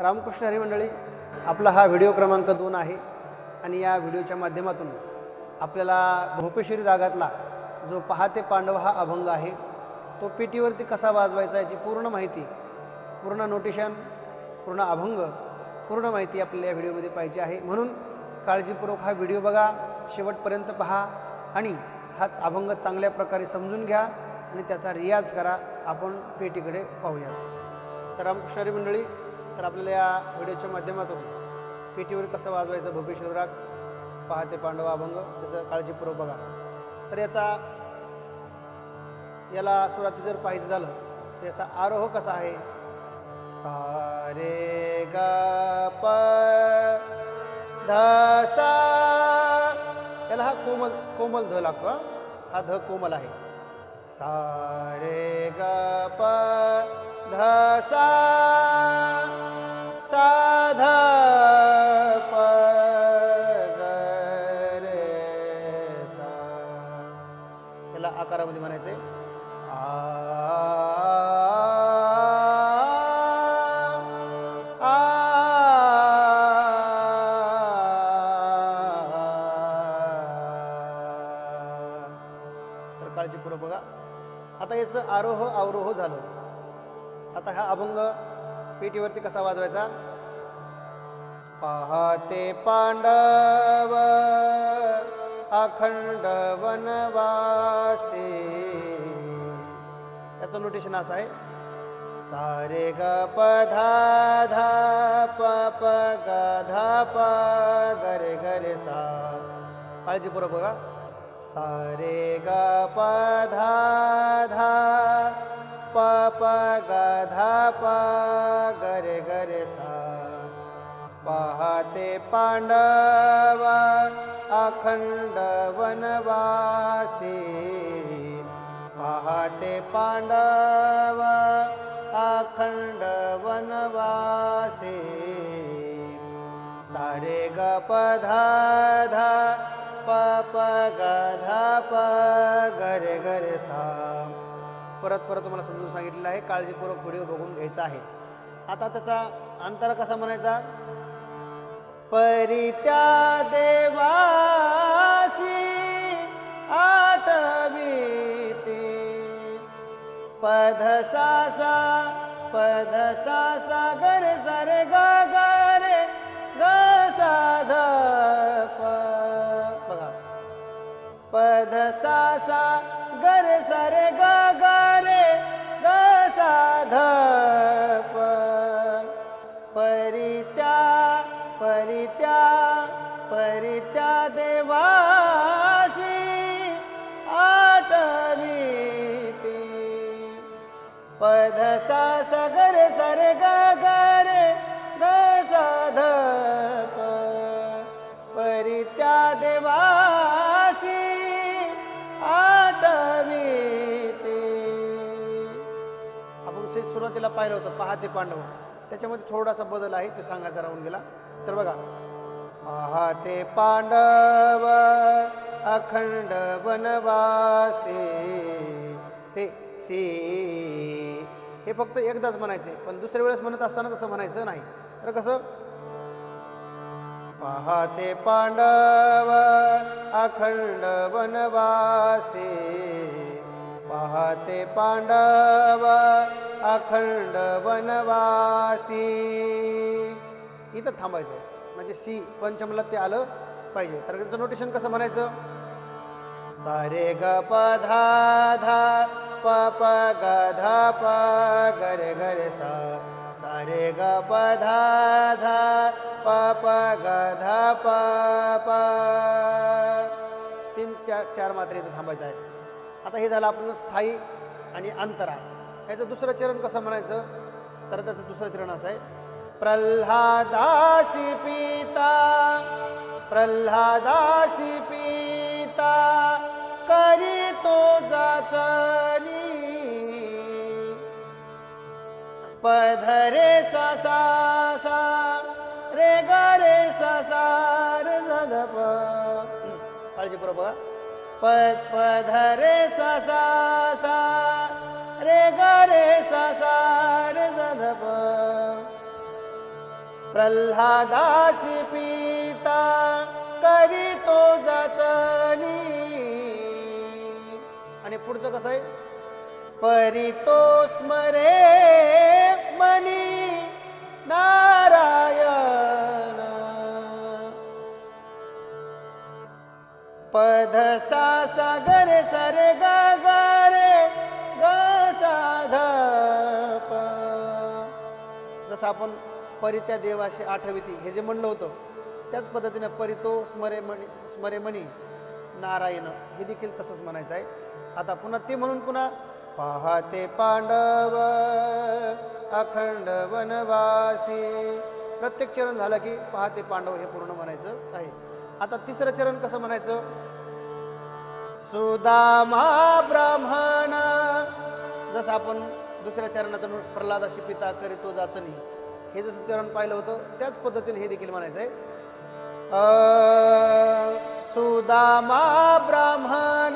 रामकृष्ण हरी मंडळी आपला हा व्हिडिओ क्रमांक दोन आहे आणि या व्हिडिओच्या माध्यमातून आपल्याला भोपेश्वरी रागातला जो पहाते पांडव हा अभंग आहे तो पेटीवरती कसा वाजवायचा याची पूर्ण माहिती पूर्ण नोटेशन पूर्ण अभंग पूर्ण माहिती आपल्याला या व्हिडिओमध्ये पाहिजे आहे. म्हणून काळजीपूर्वक हा व्हिडिओ बघा शेवटपर्यंत पहा आणि हाच अभंग चांगल्या प्रकारे समजून घ्या आणि त्याचा रियाज करा. आपण पेटीकडे पाहूयात. तर रामकृष्णारी मंडळी तर आपल्याला या व्हिडिओच्या माध्यमातून पेटीवर कसं वाजवायचं भूपेश्वर राग पाहते पांडव अभंग त्याचं काळजीपूर्वक बघा. तर याचा याला सुरुवाती जर पाहिजे झालं तर याचा आरोह कसा आहे? सारे ग प ध सा याला हा कोमल कोमल ध लागतो हा. ध कोमल आहे. सारे ग प ध आकारामध्ये म्हणायचंय आ तर काळजीपूर्वक बघा आता याचं आरोह अवरोह झालं आता हा अभंग पेटीवरती कसा वाजवायचा पाहते पांडव अखंड वनवासे याचं नोटेशन असं आहे. सारे ग प धा धा प प ग धा प गरे गरे सा काळजीपूर्वक बघा. सारे ग प धा धा प प ग धा प गरे गरे सा पाहते पांडवा अखंड वनवासी पाहते पांडव अखंड वनवासी सारे ग प धा धा प प ग धा प गरे गरे सा। परत परत तुम्हाला समजून सांगितलेलं आहे काळजीपूर्वक व्हिडिओ बघून घ्यायचा आहे. आता त्याचा अंतर कसा म्हणायचा? परित्या देवासी आठवीती. पदसासा सा गर सर ग ग ग प बघा. पध गर सर ग ग ग प परित्या पाहिलं होतं पहाते पांडव. त्याच्यामध्ये थोडासा बदल आहे तो सांगायचा राहून गेला. तर बघा पहाते पांडव अखंड वनवासे ते सी. हे फक्त एकदाच म्हणायचे पण दुसऱ्या वेळेस म्हणत असताना तसं म्हणायचं नाही. तर कसं? पहाते पांडव अखंड वनवासे पाहते पांडव अखंड वनवासी. इथं थांबायचं. आहे म्हणजे सी पंचमला ते आलं पाहिजे. तर त्याचं नोटेशन कसं म्हणायचं? सारे ग प धा धा प प ग धा प गरे गरे सा. सारे ग प धा धा प प ग धा प प. तीन चार चार मात्र इथं थांबायचं आहे. आता हे झालं आपण स्थायी आणि अंतरा याचं दुसरं चरण कसं म्हणायचं? तर त्याचं दुसरं चरण असं आहे. प्रल्हादासी पिता प्रल्हादासी पिता करी तो जाचनी. पधरे ससा सा सा रे ग रे ससा रे ज ध काळजीपूर्वक बघा. प पधरे सा सा सा रे ग रे सा सा रे ज प्रल्हादासी पिता करी तो जाचनी. आणि पुढचं कसं आहे? परी तो स्मरे. पध सा सागर सरे ग ग रे सा ध प जसं आपण परित्या देवाशी आठविती हे जे म्हणलं होतं त्याच पद्धतीने परितो स्मरे मणी स्मरे मणी नारायण हे देखील तसंच म्हणायचं आहे. आता पुन्हा ते म्हणून पुन्हा पाहते पांडव अखंड वनवासी. प्रत्येक चरण झालं की पाहते पांडव हे पूर्ण म्हणायचं आहे. आता तिसरं चरण कसं म्हणायचं? सुदामा ब्राह्मण जसं आपण दुसऱ्या चरणाचं प्रल्हादाशी पिता करीतो जाचणी हे जसं चरण पाहिलं होतं त्याच पद्धतीने हे देखील म्हणायचं आहे सुदामा ब्राह्मण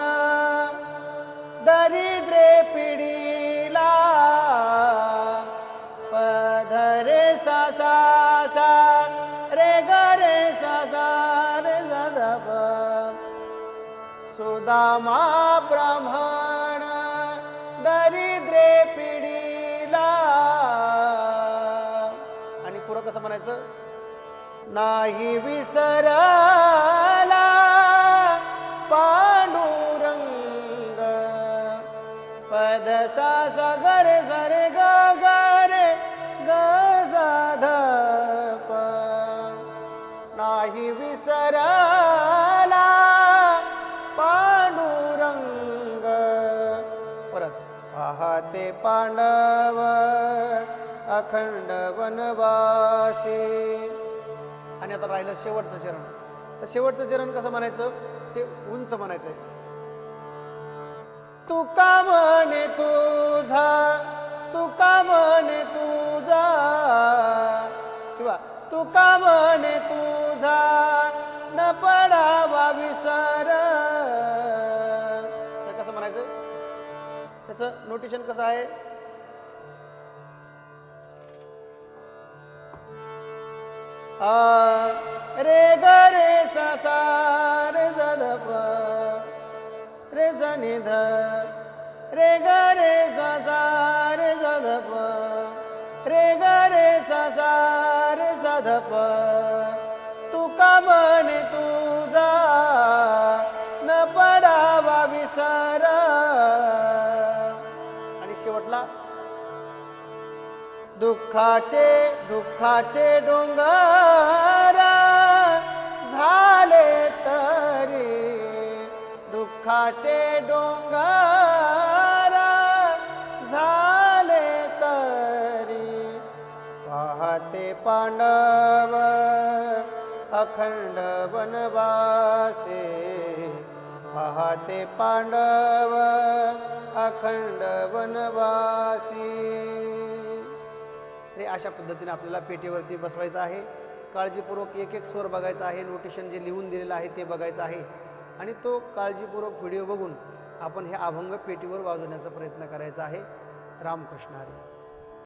दरिद्रे पिढीला पधरे सा सा सुदामा ब्राह्मण दरिद्रे पिढीला. आणि पुरं कसं म्हणायचं? नाही विसरला पांडुरंग. पद सा सा ग रे रे ग ग ग सा नाही विसरला ते पांडव अखंड वनवासी. आणि आता राहिलं शेवटचं चरण. तर शेवटचं चरण कसं म्हणायचं? ते उंच म्हणायचं तू का म्हणे तुझा? तुका म्हणे तुझा? किंवा तुका म्हणे तुझा? त्याचं नोटेशन कसं आहे? आ, रे ग रे सा सा रे ज ध प रे ज नि ध रे ग रे सा सा रे ज ध प रे ग रे सा सा रे सा ध प तुका म्हणे तुझा जा? शेवटला दुःखाचे दुःखाचे डोंगर झाले तरी. दुःखाचे डोंगर झाले तरी. पाहते पांडव अखंड वनवासे. पाहते पांडव अखंड वनवासी. हे अशा पद्धतीने आपल्याला पेटीवरती बसवायचं आहे. काळजीपूर्वक एक एक स्वर बघायचा आहे. नोटेशन जे लिहून दिलेलं आहे ते बघायचं आहे. आणि तो काळजीपूर्वक व्हिडिओ बघून आपण हे अभंग पेटीवर वाजवण्याचा प्रयत्न करायचा आहे. रामकृष्ण हरी.